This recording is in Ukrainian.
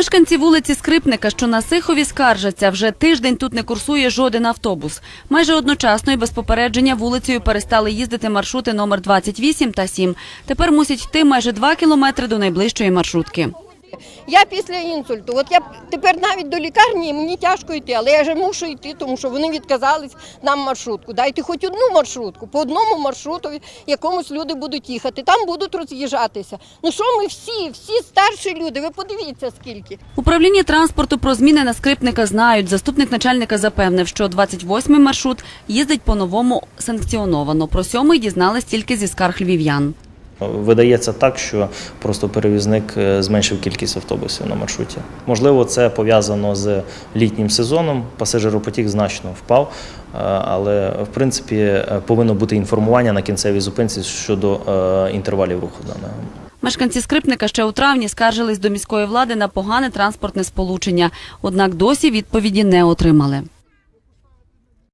Мешканці вулиці Скрипника, що на Сихові, скаржаться. Вже тиждень тут не курсує жоден автобус. Майже одночасно і без попередження вулицею перестали їздити маршрути номер 28 та 7. Тепер мусять йти майже 2 кілометри до найближчої маршрутки. Я після інсульту, от я тепер навіть до лікарні мені тяжко йти, але я вже мушу йти, тому що вони відказались нам маршрутку. Дайте хоч одну маршрутку, по одному маршруту якомусь люди будуть їхати, там будуть роз'їжджатися. Ну що ми всі, всі старші люди, ви подивіться скільки. Управління транспорту про зміни на скрипника знають. Заступник начальника запевнив, що 28-й маршрут їздить по-новому санкціоновано. Про сьомий дізнались тільки зі скарг львів'ян. Видається так, що просто перевізник е, зменшив кількість автобусів на маршруті. Можливо, це пов'язано з літнім сезоном. Пасажиропотік значно впав, е, але в принципі е, повинно бути інформування на кінцевій зупинці щодо інтервалів руху даного. Мешканці Скрипника ще у травні скаржились до міської влади на погане транспортне сполучення, однак досі відповіді не отримали.